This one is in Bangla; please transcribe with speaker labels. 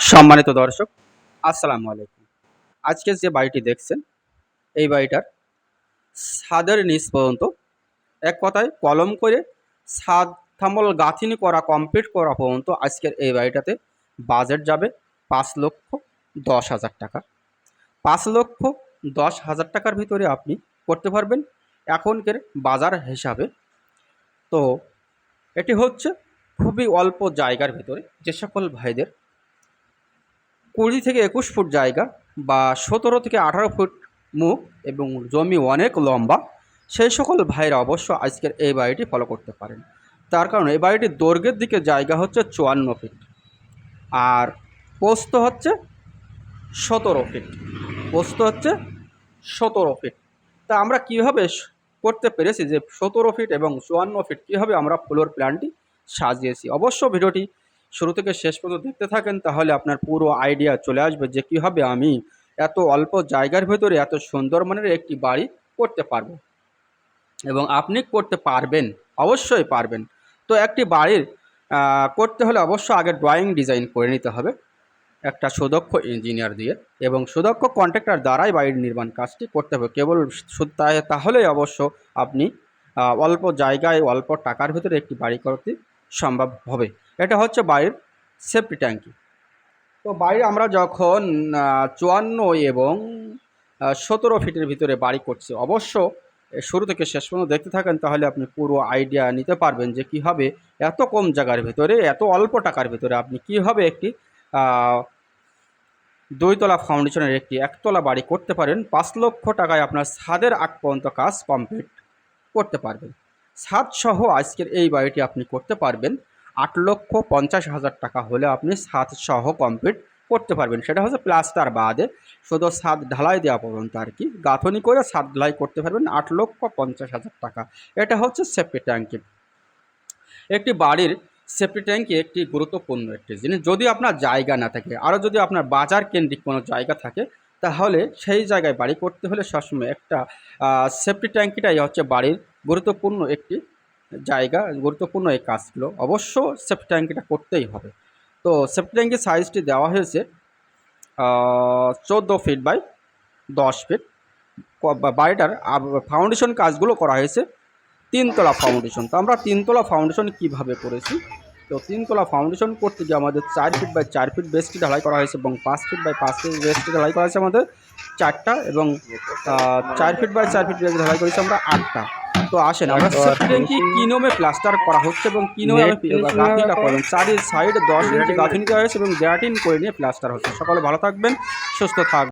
Speaker 1: সম্মানিত দর্শক, আসসালামু আলাইকুম। আজকে যে বাড়িটি দেখছেন, এই বাড়িটার ছাদের নিচ পর্যন্ত এক কথায় কলম করে ছাদ থামল গাঁথিনি করা কমপ্লিট করা পর্যন্ত আজকের এই বাড়িটাতে বাজেট যাবে পাঁচ লক্ষ দশ হাজার টাকা। পাঁচ লক্ষ দশ হাজার টাকার ভিতরে আপনি করতে পারবেন এখনকার বাজার হিসাবে। তো এটি হচ্ছে খুবই অল্প জায়গার ভিতরে যে সকল ভাইদের কুড়ি থেকে একুশ ফুট জায়গা বা সতেরো থেকে আঠারো ফুট মুখ এবং জমি অনেক লম্বা। সেই সকল ভাইরা অবশ্য আজকের এই বাড়িটি ফলো করতে পারেন। তার কারণ এই বাড়িটির দৈর্ঘ্যের দিকে জায়গা হচ্ছে চুয়ান্ন ফিট আর পোস্ত হচ্ছে সতেরো ফিট পোস্ত হচ্ছে সতেরো ফিট তা আমরা কীভাবে করতে পেরেছি যে সতেরো ফিট এবং চুয়ান্ন ফিট কীভাবে আমরা ফ্লোর প্ল্যানটি সাজিয়েছি? অবশ্য ভিডিওটি শুরু থেকে শেষ পর্যন্ত দেখতে থাকেন, তাহলে আপনার পুরো আইডিয়া চলে আসবে যে কীভাবে আমি এত অল্প জায়গার ভেতরে এত সুন্দর মানের একটি বাড়ি করতে পারব। এবং আপনি করতে পারবেন, অবশ্যই পারবেন। তো একটি বাড়ির করতে হলে অবশ্য আগে ড্রয়িং ডিজাইন করে নিতে হবে, একটা সুদক্ষ ইঞ্জিনিয়ার দিয়ে। এবং সুদক্ষ কন্ট্রাক্টর দ্বারাই বাড়ির নির্মাণ কাজটি করতে হবে। কেবল তাহলেই অবশ্য আপনি অল্প জায়গায় অল্প টাকার ভিতরে একটি বাড়ি করতে সম্ভব হবে। এটা হচ্ছে বাড়ির সেফটি ট্যাঙ্কি তো বাড়ি আমরা যখন চুয়ান্ন এবং সতেরো ফিটের ভিতরে বাড়ি করছি, অবশ্য শুরু থেকে শেষ পর্যন্ত দেখতে থাকেন, তাহলে আপনি পুরো আইডিয়া নিতে পারবেন যে কীভাবে এত কম জায়গার ভিতরে, এত অল্প টাকার ভিতরে আপনি কীভাবে একটি দুইতলা ফাউন্ডেশনের একটি একতলা বাড়ি করতে পারেন। পাঁচ লক্ষ টাকায় আপনার ছাদের আগ পর্যন্ত কাজ কমপ্লিট করতে পারবেন। ছাদ সহ আজকের এই বাড়িটি আপনি করতে পারবেন। আট লক্ষ পঞ্চাশ হাজার টাকা হলে আপনি ছাদ সহ কমপ্লিট করতে পারবেন। সেটা হচ্ছে প্লাস্টার বাদে শুধু ছাদ ঢালাই দেওয়া পর্যন্ত আর কি। গাঁথনি করে ছাদ ঢালাই করতে পারবেন আট লক্ষ পঞ্চাশ হাজার টাকা। এটা হচ্ছে সেফটি ট্যাঙ্কি। একটি বাড়ির সেফটি ট্যাঙ্কি একটি গুরুত্বপূর্ণ একটি জিনিস। যদি আপনার জায়গা না থাকে, আরও যদি আপনার বাজার কেন্দ্রিক কোনো জায়গা থাকে, তাহলে সেই জায়গায় বাড়ি করতে হলে সবসময় একটা সেফটি ট্যাঙ্কিটাই হচ্ছে বাড়ির গুরুত্বপূর্ণ একটি জায়গা, গুরুত্বপূর্ণ এই কাজগুলো। অবশ্য সেফটি ট্যাঙ্কিটা করতেই হবে। তো সেফটি ট্যাঙ্কির সাইজটি দেওয়া হয়েছে চোদ্দ ফিট বাই দশ ফিট বাড়িটার ফাউন্ডেশন কাজগুলো করা হয়েছে তিনতলা ফাউন্ডেশন তো আমরা তিনতলা ফাউন্ডেশন কীভাবে করেছি? তো তিনতলা ফাউন্ডেশন করতে গিয়ে আমাদের চার ফিট বাই চার ফিট বেস্টটি ঢালাই করা হয়েছে এবং পাঁচ ফিট বাই পাঁচ ফিট বেস্টটি ঢালাই করা হয়েছে আমাদের চারটা এবং চার ফিট বাই চার ফিট বেস্ট ঢালাই করেছি আমরা আটটা। তো আসেন আমরা সেফটি কি নোমে প্লাস্টার করা হচ্ছে এবং কি নোমে গাঁথনিটা করবেন চারি সাইড দশ ইঞ্চি গাঁথনি দেওয়া হয়েছে এবং গ্যাটিন করে নিয়ে প্লাস্টার হচ্ছে। সকলে ভালো থাকবেন সুস্থ থাকবেন।